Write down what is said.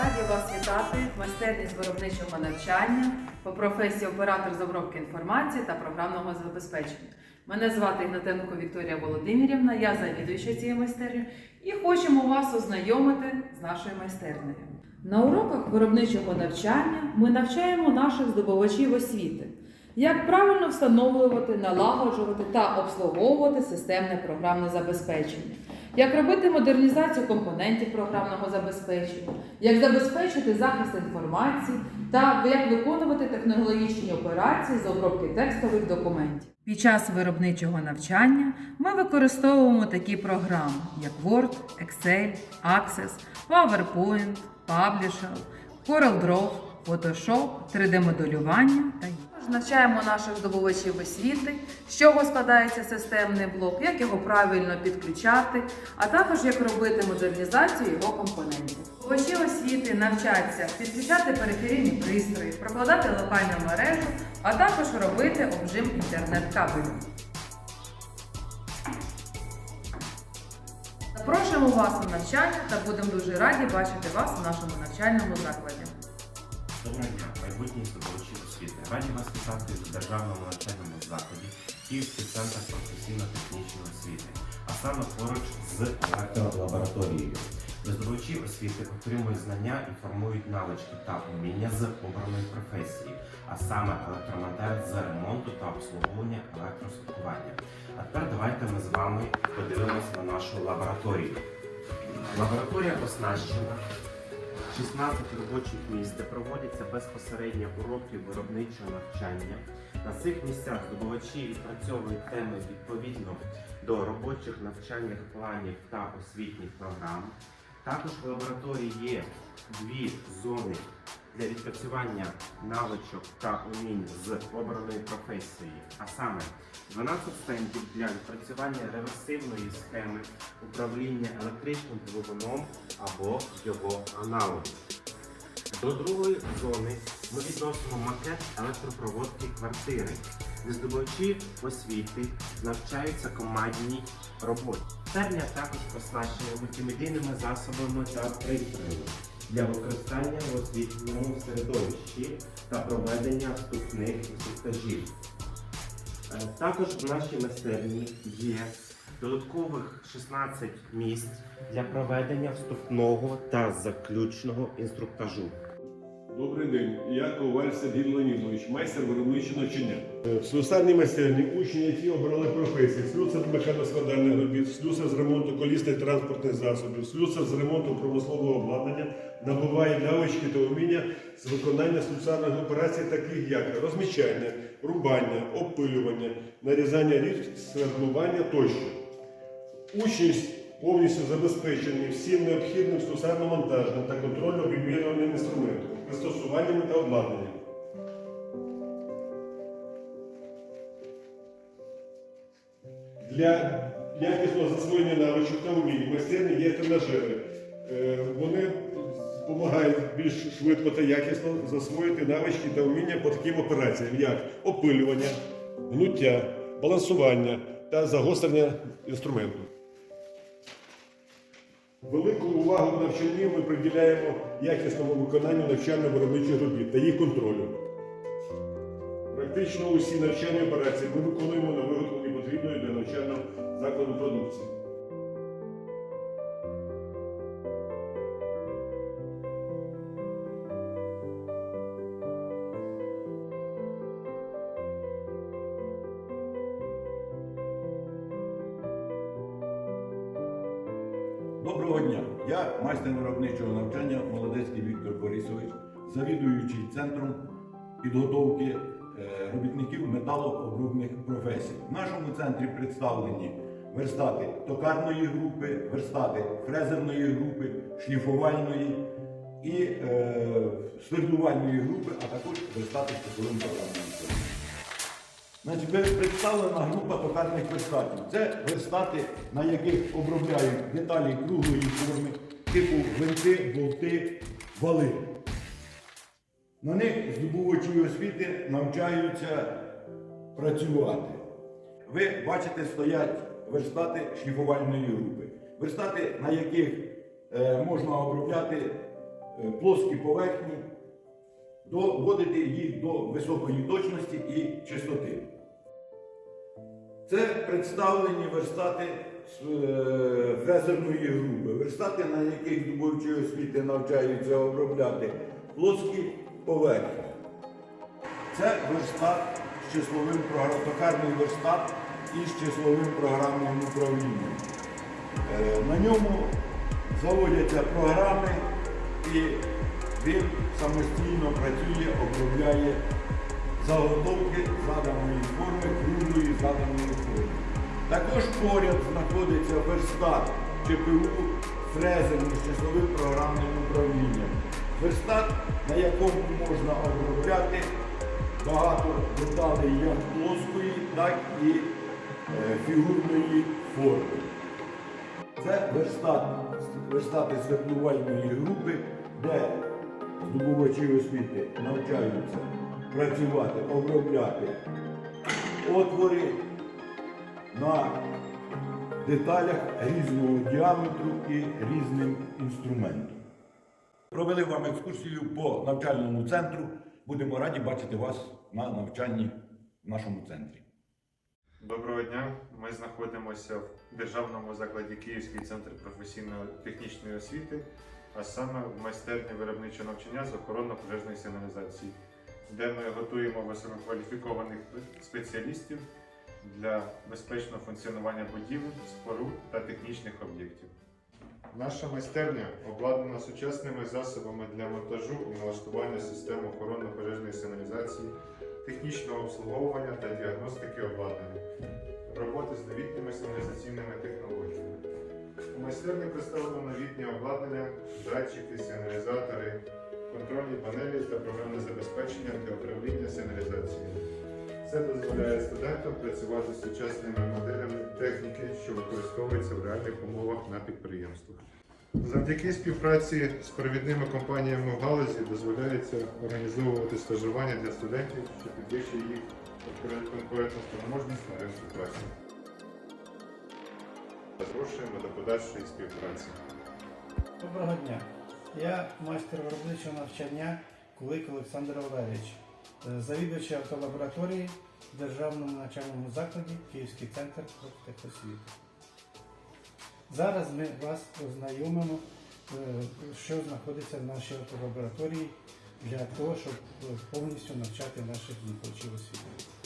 Раді вас вітати в майстерні виробничого навчання по професії оператор з обробки інформації та програмного забезпечення. Мене звати Ігнатенко Вікторія Володимирівна, я завідуюча цією майстернею і хочемо вас ознайомити з нашою майстернею. На уроках виробничого навчання ми навчаємо наших здобувачів освіти, як правильно встановлювати, налагоджувати та обслуговувати системне програмне забезпечення, як робити модернізацію компонентів програмного забезпечення, як забезпечити захист інформації та як виконувати технологічні операції з обробки текстових документів. Під час виробничого навчання ми використовуємо такі програми, як Word, Excel, Access, PowerPoint, Publisher, CorelDRAW, Photoshop, 3D-моделювання та інші. Навчаємо наших здобувачів освіти, з чого складається системний блок, як його правильно підключати, а також як робити модернізацію його компонентів. Здобувачі освіти навчаться підключати периферійні пристрої, прокладати локальну мережу, а також робити обжим інтернет-кабелю. Запрошуємо вас на навчання та будемо дуже раді бачити вас у нашому навчальному закладі. Доброго дня, майбутні здобувачі освіти. Раді вас вітати в державному навчальному закладі Київський центр професійно-технічної освіти, а саме поруч з електролабораторією. Здобувачі освіти отримують знання і формують навички та вміння з обраної професії, а саме електромонтер з ремонту та обслуговування електросвяткування. А тепер давайте ми з вами подивимося на нашу лабораторію. Лабораторія оснащена 16 робочих місць, де проводяться безпосередньо уроки виробничого навчання. На цих місцях здобувачі відпрацьовують теми відповідно до робочих навчальних планів та освітніх програм. Також в лабораторії є дві зони для відпрацювання навичок та умінь з обраної професії, а саме 12 стендів для відпрацювання реверсивної схеми управління електричним двигуном або його аналогом. До другої зони ми відносимо макет електропроводки квартири, де здобувачі освіти навчаються командній роботі. Майстерня також оснащена мультимедійними засобами та пристроями для використання в освітньому середовищі та проведення вступних інструктажів. Е, Також в нашій майстерні є додаткових 16 місць для проведення вступного та заключного інструктажу. Добрий день, я Коваль Сергій Леонідович, майстер виробничого навчання. Е, В слюсарній майстерні учні, які обрали професії, слюсар механоскладальних робіт, слюсар з ремонту колісних транспортних засобів, слюсар з ремонту промислового обладнання, набувають навички та уміння з виконання слюсарних операцій, таких як розмічання, рубання, опилювання, нарізання різ, свердлування тощо. Учність повністю забезпечені всім необхідним слюсарно-монтажним та контрольно-вимірюваним інструментом, пристосуваннями та обладнанням. Для якісного засвоєння навичок та умінь майстерні є тренажери. Е, Вони допомагають більш швидко та якісно засвоїти навички та вміння по таким операціям, як опилювання, гнуття, балансування та загострення інструменту. Велику увагу в навчанні ми приділяємо якісному виконанню навчально-виробничих робіт та їх контролю. Практично усі навчальні операції ми виконуємо на виготовленні потрібної для навчального закладу продукції. Доброго дня! Я майстер виробничого навчання Молодецький Віктор Борисович, завідуючий центром підготовки е, робітників металообробних професій. В нашому центрі представлені верстати токарної групи, верстати фрезерної групи, шліфувальної і е, свердлувальної групи, а також верстати з тепловим програмним. Значить, представлена група токарних верстатів. Це верстати, на яких обробляють деталі круглої форми, типу гвинти, болти, вали. На них здобувачі освіти навчаються працювати. Ви бачите, стоять верстати шліфувальної групи. Верстати, на яких е, можна обробляти е, плоскі поверхні, доводити їх до високої точності і чистоти. Це представлені верстати з е, фрезерної групи, верстати, на яких здобувачі освіти навчаються обробляти плоскі поверхні. Це верстат з числовим токарний верстат із числовим програмним управлінням. Е, На ньому заводяться програми і він самостійно працює, обробляє заготовки заданої форми, круглої заданої форми. Також поряд знаходиться верстат ЧПУ з числовим програмним управлінням. Верстат, на якому можна обробляти багато деталей як плоскої, так і е, фігурної форми. Це верстат, верстати свердлувальної групи, де здобувачі освіти навчаються працювати, обробляти отвори на деталях різного діаметру і різним інструментом. Провели вам екскурсію по навчальному центру. Будемо раді бачити вас на навчанні в нашому центрі. Доброго дня. Ми знаходимося в державному закладі Київський центр професійно-технічної освіти, а саме в майстерні виробничого навчання з охоронно-пожежної сигналізації, де ми готуємо висококваліфікованих спеціалістів для безпечного функціонування будівель, споруд та технічних об'єктів. Наша майстерня обладнана сучасними засобами для монтажу і налаштування систем охоронно-пожежної сигналізації, технічного обслуговування та діагностики обладнання, роботи з новітніми сигналізаційними технологіями. У майстерні представлено новітнє обладнання, датчики, сигналізатори, контрольні панелі та програмне забезпечення для управління сигналізацією. Це дозволяє студентам працювати з сучасними моделями техніки, що використовуються в реальних умовах на підприємствах. Завдяки співпраці з провідними компаніями в галузі дозволяється організовувати стажування для студентів, що підвищує їх конкурентоспроможність на ринку праці. Запрошуємо до подальшої співпраці. Доброго дня. Я майстер виробничого навчання Кулик Олександр Валерійович, е, завідувач автолабораторії в Державному навчальному закладі Київський центр профтехосвіти. Зараз ми вас ознайомимо, е, що знаходиться в нашій автолабораторії для того, щоб е, повністю навчати наших здобувачів освіти.